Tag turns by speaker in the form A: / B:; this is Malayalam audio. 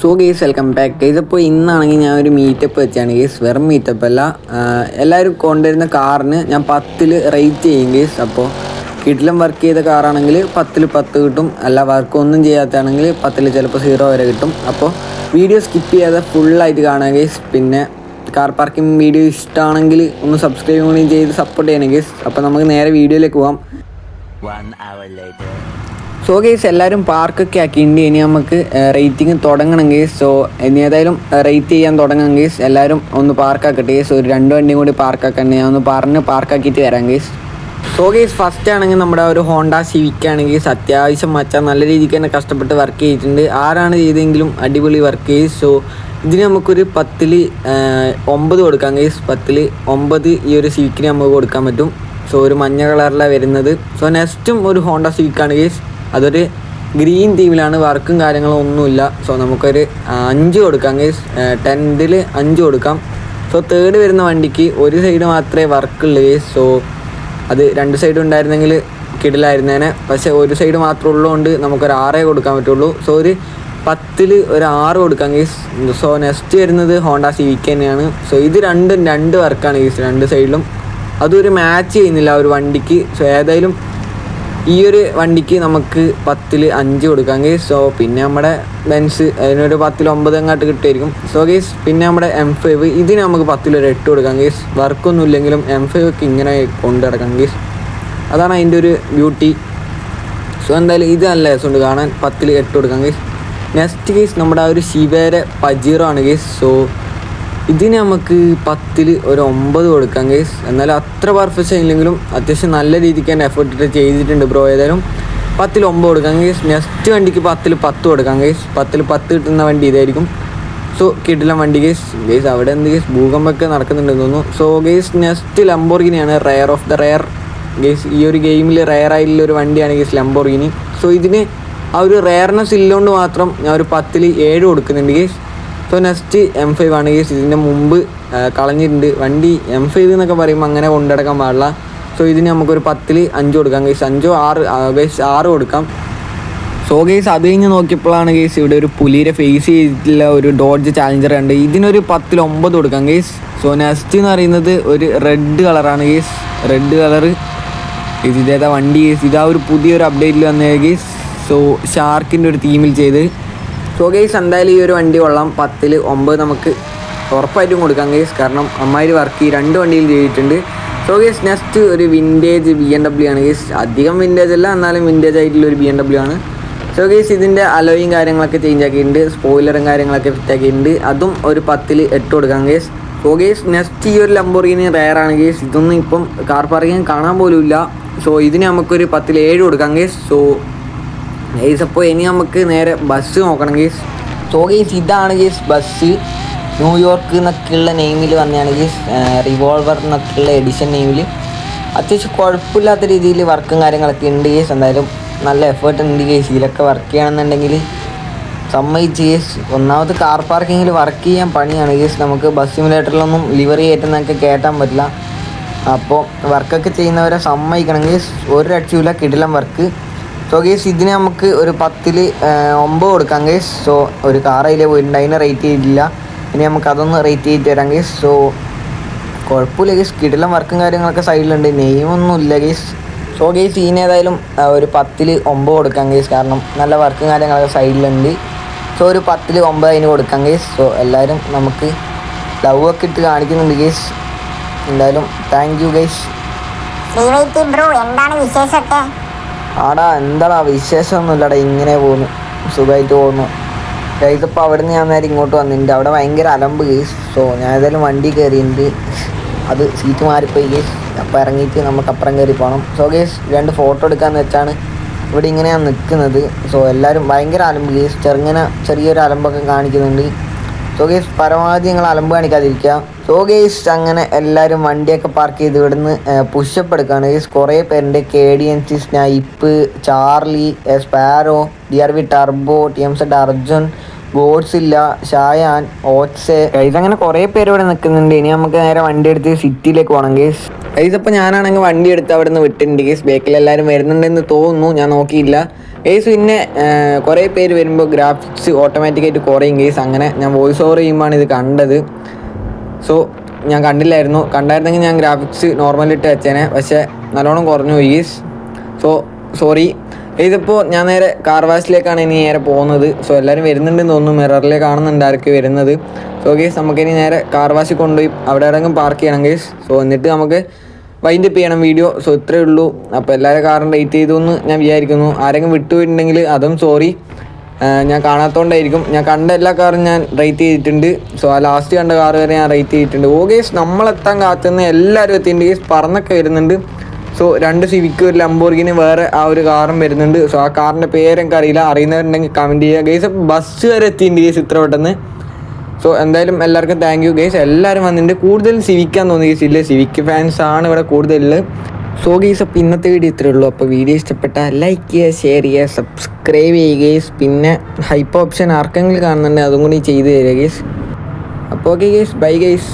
A: So guys welcome back guys അപ്പോൾ ഇന്നാണെങ്കിൽ ഞാൻ ഒരു മീറ്റപ്പ് വെച്ചാണ്. ഗേസ് വെറും മീറ്റപ്പ് അല്ല. എല്ലാവരും കൊണ്ടുവരുന്ന കാറിന് ഞാൻ പത്തിൽ റേറ്റ് ചെയ്യും ഗേസ് അപ്പോൾ കിട്ടിലും വർക്ക് ചെയ്ത കാറാണെങ്കിൽ പത്തിൽ പത്ത് കിട്ടും. അല്ല വർക്ക് ഒന്നും ചെയ്യാത്തതാണെങ്കിൽ പത്തിൽ ചിലപ്പോൾ സീറോ വരെ കിട്ടും. അപ്പോൾ വീഡിയോ സ്കിപ്പ് ചെയ്യാതെ ഫുള്ളായിട്ട് കാണാം ഗേസ് പിന്നെ കാർ പാർക്കിംഗ് വീഡിയോ ഇഷ്ടമാണെങ്കിൽ ഒന്ന് സബ്സ്ക്രൈബ് ചെയ്ത് സപ്പോർട്ട് ചെയ്യണം ഗേസ് അപ്പോൾ നമുക്ക് നേരെ വീഡിയോയിലേക്ക് പോകാം
B: One hour later.
A: So guys എല്ലാവരും പാർക്കൊക്കെ ആക്കിയിട്ടുണ്ട്. ഇനി നമുക്ക് റേറ്റിംഗ് തുടങ്ങണം ഗേസ് സോ ഇനി ഏതായാലും റേറ്റ് ചെയ്യാൻ തുടങ്ങാം ഗേസ് എല്ലാവരും ഒന്ന് പാർക്കാക്കട്ടെ ഗേസ് ഒരു രണ്ട് വണ്ടിയും കൂടി പാർക്കാക്കണ്ടേ ഞാൻ ഒന്ന് പറഞ്ഞ് പാർക്കാക്കിയിട്ട് വരാം ഗേസ് സോ ഗേസ് ഫസ്റ്റ് ആണെങ്കിൽ നമ്മുടെ ഒരു ഹോണ്ട സിവിക് ആണെങ്കിൽ അത്യാവശ്യം മച്ചാൻ നല്ല രീതിക്ക് തന്നെ കഷ്ടപ്പെട്ട് വർക്ക് ചെയ്തിട്ടുണ്ട്. ആരാണ് ചെയ്തെങ്കിലും അടിപൊളി വർക്ക് ചെയ്ത് സോ ഇതിന് നമുക്കൊരു പത്തിൽ ഒമ്പത് കൊടുക്കാം ഗേസ് പത്തിൽ ഒമ്പത് ഈ ഒരു സിവിക്കിന് നമുക്ക് കൊടുക്കാൻ പറ്റും. സോ ഒരു മഞ്ഞ കളറിലാണ് വരുന്നത്. സോ നെക്സ്റ്റും ഒരു ഹോണ്ട സിവിക്കാണ് ഗേസ് അതൊരു ഗ്രീൻ തീമിലാണ് വർക്കും കാര്യങ്ങളും ഒന്നുമില്ല. സോ നമുക്കൊരു അഞ്ച് കൊടുക്കാം ഗേസ് ടെൻത്തിൽ അഞ്ച് കൊടുക്കാം. സോ തേർഡ് വരുന്ന വണ്ടിക്ക് ഒരു സൈഡ് മാത്രമേ വർക്കുള്ളൂ ഗേസ് സോ അത് രണ്ട് സൈഡും ഉണ്ടായിരുന്നെങ്കിൽ കിടിലായിരുന്നേനെ. പക്ഷേ ഒരു സൈഡ് മാത്രമേ ഉള്ളതുകൊണ്ട് നമുക്കൊരു ആറേ കൊടുക്കാൻ പറ്റുള്ളൂ. സോ ഒരു പത്തിൽ ഒരു ആറ് കൊടുക്കാം ഗേസ് സോ നെക്സ്റ്റ് വരുന്നത് ഹോണ്ട സി വിക്ക് തന്നെയാണ്. സോ ഇത് രണ്ടും രണ്ട് വർക്കാണ് ഗേസ് രണ്ട് സൈഡിലും അതൊരു മാച്ച് ചെയ്യുന്നില്ല ഒരു വണ്ടിക്ക്. സോ ഏതായാലും ഈ ഒരു വണ്ടിക്ക് നമുക്ക് പത്തിൽ അഞ്ച് കൊടുക്കാം ഗേസ് സോ പിന്നെ നമ്മുടെ ബെൻസ് അതിനൊരു പത്തിൽ ഒമ്പത് അങ്ങോട്ട് കിട്ടുമായിരിക്കും. സോ ഗേസ് പിന്നെ നമ്മുടെ എം ഫൈവ് ഇതിന് നമുക്ക് പത്തിലൊരു എട്ട് കൊടുക്കാം ഗേസ് വർക്കൊന്നും ഇല്ലെങ്കിലും എം ഫൈവ് ഒക്കെ ഇങ്ങനെ കൊണ്ടു നടക്കാം ഗേസ് അതാണ് അതിന്റെ ഒരു ബ്യൂട്ടി സോ എന്തായാലും ഇത് നല്ല രസമുണ്ട് കാണാൻ പത്തിൽ എട്ട് കൊടുക്കാം ഗേസ് നെക്സ്റ്റ് കേസ് നമ്മുടെ ആ ഒരു ശിവേരെ പജീറോ ആണ് കേസ് സോ ഇതിന് നമുക്ക് പത്തിൽ ഒരു ഒമ്പത് കൊടുക്കാം കേസ് എന്നാലും അത്ര പെർഫെക്റ്റ് ആയില്ലെങ്കിലും അത്യാവശ്യം നല്ല രീതിക്ക് തന്നെ എഫേർട്ട് ഇട്ട് ചെയ്തിട്ടുണ്ട് ബ്രോ ഏതായാലും പത്തിൽ ഒമ്പത് കൊടുക്കാം കേസ് നെക്സ്റ്റ് വണ്ടിക്ക് പത്തിൽ പത്ത് കൊടുക്കാം കേസ് പത്തിൽ പത്ത് കിട്ടുന്ന വണ്ടി ഇതായിരിക്കും. സോ കിട്ടില്ല വണ്ടി കേസ് ഗേസ് അവിടെ എന്ത് കേസ് ഭൂകമ്പമൊക്കെ നടക്കുന്നുണ്ടെന്ന് തോന്നുന്നു. So guys next ലംബോർഗിനിയാണ് rare of the rare guys ഈ ഒരു ഗെയിമിൽ റെയർ ആയിട്ടുള്ള ഒരു വണ്ടിയാണ് ഗേസ് ലംബോർഗിനി സോ ഇതിന് ആ ഒരു റെയർനെസ് ഇല്ലുകൊണ്ട് മാത്രം ഞാൻ ഒരു പത്തിൽ ഏഴ് കൊടുക്കുന്നുണ്ട് guys so next M five ആണ്. ഈ ഇതിന്റെ മുമ്പ് കളഞ്ഞിട്ടുണ്ട്. വണ്ടി എം ഫൈവ് എന്നൊക്കെ പറയുമ്പോൾ അങ്ങനെ കൊണ്ടുനടക്കാൻ പാടില്ല. സോ ഇതിന് നമുക്കൊരു പത്തിൽ അഞ്ച് കൊടുക്കാം ഗേസ് അഞ്ചോ ആറ് ഗേസ് ആറ് കൊടുക്കാം. സോ ഗേസ് അത് കഴിഞ്ഞ് നോക്കിയപ്പോഴാണ് ഗേസ് ഇവിടെ ഒരു പുലിയുടെ ഫേസ് ചെയ്തിട്ടുള്ള ഒരു ഡോഡ്ജ് ചാലഞ്ചർ ഉണ്ട് ഇതിനൊരു പത്തിൽ ഒമ്പത് കൊടുക്കാം ഗേസ് സോ നെക്സ്റ്റ് എന്ന് പറയുന്നത് ഒരു റെഡ് കളറാണ് ഗേസ് റെഡ് കളർ ഇത് ഇതേതാ വണ്ടി ഗേസ് ഇതാ ഒരു പുതിയൊരു അപ്ഡേറ്റിൽ വന്നത് ഗേസ് സോ ഷാർക്കിന്റെ ഒരു തീമിൽ ചെയ്ത്. സോ ഗെയ്സ് എന്തായാലും ഈ ഒരു വണ്ടി കൊള്ളാം. പത്തിൽ ഒമ്പത് നമുക്ക് ഉറപ്പായിട്ടും കൊടുക്കാം ഗെയ്സ് കാരണം അമ്മാതിരി വർക്ക് ഈ രണ്ട് വണ്ടിയിൽ ചെയ്തിട്ടുണ്ട്. സോ ഗെയ്സ് നെക്സ്റ്റ് ഒരു വിന്റേജ് ബി എം ഡബ്ല്യു ആണ് ഗെയ്സ് അധികം വിന്റേജ് അല്ല എന്നാലും വിന്റേജ് ആയിട്ടുള്ള ഒരു ബി എം ഡബ്ല്യു ആണ്. സോ ഗെയ്സ് ഇതിന്റെ അലോയും കാര്യങ്ങളൊക്കെ ചേഞ്ച് ആക്കിയിട്ടുണ്ട്. സ്പോയിലറും കാര്യങ്ങളൊക്കെ ഫിറ്റ് ആക്കിയിട്ടുണ്ട് അതും ഒരു പത്തിൽ എട്ട് കൊടുക്കാം ഗെയ്സ് സോ ഗെയ്സ് നെക്സ്റ്റ് ഈ ഒരു ലംബോർഗിനി റയർ ആണ് ഗേസ് ഇതൊന്നും ഇപ്പം കാർ പാർക്കിങ് കാണാൻ പോലും ഇല്ല സോ ഇതിന് നമുക്കൊരു പത്തിൽ ഏഴ് കൊടുക്കാം ഗെയ്സ് സോ ഗേസ് അപ്പോൾ ഇനി നമുക്ക് നേരെ ബസ് നോക്കണം ഗേസ് സോ ഗേസ് ഇതാണ് ഗേസ് ബസ് ന്യൂയോർക്ക് എന്നൊക്കെയുള്ള നെയിമിൽ വന്നതാണ് ഗേസ് റിവോൾവർ എന്നൊക്കെയുള്ള എഡിഷൻ നെയിമിൽ അത്യാവശ്യം കുഴപ്പമില്ലാത്ത രീതിയിൽ വർക്കും കാര്യങ്ങളൊക്കെ ഉണ്ട് ഗേസ് എന്തായാലും നല്ല എഫേർട്ട് ഉണ്ട് ഗേസ് ഇതിലൊക്കെ വർക്ക് ചെയ്യണമെന്നുണ്ടെങ്കിൽ സമ്മതിച്ച് ഗേസ് ഒന്നാമത് കാർ പാർക്കിങ്ങിൽ വർക്ക് ചെയ്യാൻ പണിയാണ് ഗേസ് നമുക്ക് ബസ് സിമുലേറ്ററിലൊന്നും ലിവറി കയറ്റുന്നതൊക്കെ കയറ്റാൻ പറ്റില്ല. അപ്പോൾ വർക്കൊക്കെ ചെയ്യുന്നവരെ സമ്മതിക്കണം ഗേസ് ഒരു രക്ഷയില്ല കിടിലം വർക്ക് സോ ഗേസ് ഇതിന് നമുക്ക് ഒരു പത്തിൽ ഒമ്പത് കൊടുക്കാം ഗേസ് സോ ഒരു കാർ അതിലേ പോയിട്ടുണ്ട്. അതിനെ റേറ്റ് ചെയ്തിട്ടില്ല. ഇനി നമുക്ക് അതൊന്ന് റേറ്റ് ചെയ്ത് തരാം ഗേസ് സോ കുഴപ്പമില്ല ഗേസ് കിടലം വർക്കും കാര്യങ്ങളൊക്കെ സൈഡിലുണ്ട് നെയ്മൊന്നും ഇല്ല ഗേസ് സോ ഗേസ് ഇതിന് ഏതായാലും ആ, ഒരു പത്തിൽ ഒമ്പത് കൊടുക്കാം ഗേസ് കാരണം നല്ല വർക്കും കാര്യങ്ങളൊക്കെ സൈഡിലുണ്ട് സോ ഒരു പത്തിൽ ഒമ്പത് അതിന് കൊടുക്കാം ഗേസ് സോ എല്ലാവരും നമുക്ക് ലവ് ഒക്കെ ഇട്ട് കാണിക്കുന്നുണ്ട് ഗേസ് എന്തായാലും താങ്ക് യു ഗേസ്
C: ബ്രോ എന്താണ് വിശേഷമൊക്കെ?
A: ആടാ എന്താടാ? വിശേഷമൊന്നുമില്ലടാ. ഇങ്ങനെ പോകുന്നു സുഖമായിട്ട് പോകുന്നു ഇതിപ്പോൾ അവിടെ നിന്ന് ഞാൻ നേരെ ഇങ്ങോട്ട് വന്നിട്ടുണ്ട്. അവിടെ ഭയങ്കര അലമ്പ്. സോ ഞാൻ ഏതായാലും വണ്ടി കയറിയിട്ടുണ്ട്. അത് സീറ്റ് മാറിപ്പോയി. കേസ് അപ്പോൾ ഇറങ്ങിയിട്ട് നമുക്ക് അപ്പുറം കയറി പോകണം സോ കേസ് രണ്ട് ഫോട്ടോ എടുക്കാന്ന് വെച്ചാണ് ഇവിടെ ഇങ്ങനെയാണ് നിൽക്കുന്നത്. സോ എല്ലാവരും ഭയങ്കര അലമ്പ്. കേസ് ചെറുങ്ങനെ ചെറിയൊരു അലമ്പൊക്കെ കാണിക്കുന്നുണ്ട്. സോ ഗേസ് പരമാവധി നിങ്ങൾ അലമ്പ് കാണിക്കാതിരിക്കുക. സോ ഗേസ് അങ്ങനെ എല്ലാവരും വണ്ടിയൊക്കെ പാർക്ക് ചെയ്ത് ഇവിടുന്ന് പുഷപ്പ് എടുക്കുകയാണ് ഗേസ് കുറേ പേരുണ്ട്. K D N C snipe Charlie sparrow D R V turbo T M Z Arjun Godzilla Shayan ഓട്സെ ഇതങ്ങനെ കുറേ പേര് ഇവിടെ നിൽക്കുന്നുണ്ട്. ഇനി നമുക്ക് നേരെ വണ്ടി എടുത്ത് സിറ്റിയിലേക്ക് പോകണം ഗേസ് ഇതിപ്പോൾ ഞാനാണെങ്കിൽ വണ്ടി എടുത്ത് അവിടെ നിന്ന് വിട്ടിട്ടുണ്ട് ഗേസ് ബേക്കിൽ എല്ലാവരും വരുന്നുണ്ടെന്ന് തോന്നുന്നു. ഞാൻ നോക്കിയില്ല. ഗേസ് പിന്നെ കുറേ പേര് വരുമ്പോൾ ഗ്രാഫിക്സ് ഓട്ടോമാറ്റിക്കായിട്ട് കുറയും കേസ് അങ്ങനെ ഞാൻ വോയിസ് ഓവർ ചെയ്യുമ്പോഴാണ് ഇത് കണ്ടത്. സോ ഞാൻ കണ്ടില്ലായിരുന്നു. കണ്ടായിരുന്നെങ്കിൽ ഞാൻ ഗ്രാഫിക്സ് നോർമലിട്ട് വെച്ചേനെ. പക്ഷേ നല്ലോണം കുറഞ്ഞു പോയി സോ സോറി ഇതിപ്പോൾ ഞാൻ നേരെ കാർ വാഷിലേക്കാണ് ഇനി നേരെ പോകുന്നത്. സോ എല്ലാവരും വരുന്നുണ്ടെന്ന് തോന്നുന്നു. മിററിലെ കാണുന്നുണ്ട് ആർക്ക് വരുന്നത്. സോ ഗേസ് നമുക്കിനി നേരെ കാർ വാഷിൽ കൊണ്ടുപോയി അവിടെ ഇറങ്ങും പാർക്ക് ചെയ്യണം ഗേസ് സോ എന്നിട്ട് നമുക്ക് വൈൻഡപ്പ് ചെയ്യണം വീഡിയോ സോ ഇത്രയേ ഉള്ളൂ. അപ്പോൾ എല്ലാവരും കാറും റേറ്റ് ചെയ്തു എന്ന് ഞാൻ വിചാരിക്കുന്നു. ആരെങ്കിലും വിട്ടുപോയിട്ടുണ്ടെങ്കിൽ അതും സോറി ഞാൻ കാണാത്തോണ്ടായിരിക്കും. ഞാൻ കണ്ട എല്ലാ കാറും ഞാൻ റേറ്റ് ചെയ്തിട്ടുണ്ട്. സോ ആ ലാസ്റ്റ് കണ്ട കാർ വരെ ഞാൻ റേറ്റ് ചെയ്തിട്ടുണ്ട്. ഓ ഗേസ് നമ്മളെത്താൻ കാത്തുനിന്ന് എല്ലാവരും എത്തിയിട്ടുണ്ട്. ഗേസ് പറന്നൊക്കെ വരുന്നുണ്ട്. സോ രണ്ട് സിവിക്ക് ഒരു ലംബോർഗിന് വേറെ ആ ഒരു കാറും വരുന്നുണ്ട്. സോ ആ കാറിന്റെ പേരെനിക്ക് അറിയില്ല അറിയുന്നവരുണ്ടെങ്കിൽ കമന്റ് ചെയ്യുക. ഗേസ് ബസ് വരെ എത്തിയിട്ടുണ്ട്. ഗേസ് ഇത്ര പെട്ടെന്ന്. സോ എന്തായാലും എല്ലാവർക്കും താങ്ക് യു ഗേസ് എല്ലാവരും വന്നിട്ടുണ്ട്. കൂടുതൽ സിവിക്കാൻ തോന്നി ഗേസ് ഇല്ല സിവിക്ക് ഫാൻസ് ആണ് ഇവിടെ കൂടുതൽ സോ ഗേസ് അപ്പോൾ ഇന്നത്തെ വീഡിയോ ഇത്രയേ ഉള്ളൂ. അപ്പോൾ വീഡിയോ ഇഷ്ടപ്പെട്ട ലൈക്ക് ചെയ്യുക ഷെയർ ചെയ്യുക സബ്സ്ക്രൈബ് ചെയ്യുക ഗേസ് പിന്നെ ഹൈപ്പ് ഓപ്ഷൻ ആർക്കെങ്കിലും കാണുന്നുണ്ടെങ്കിൽ അതും കൂടി ചെയ്തു തരിക ഗേസ് അപ്പോൾ ഓക്കെ ഗേസ് ബൈ ഗേസ്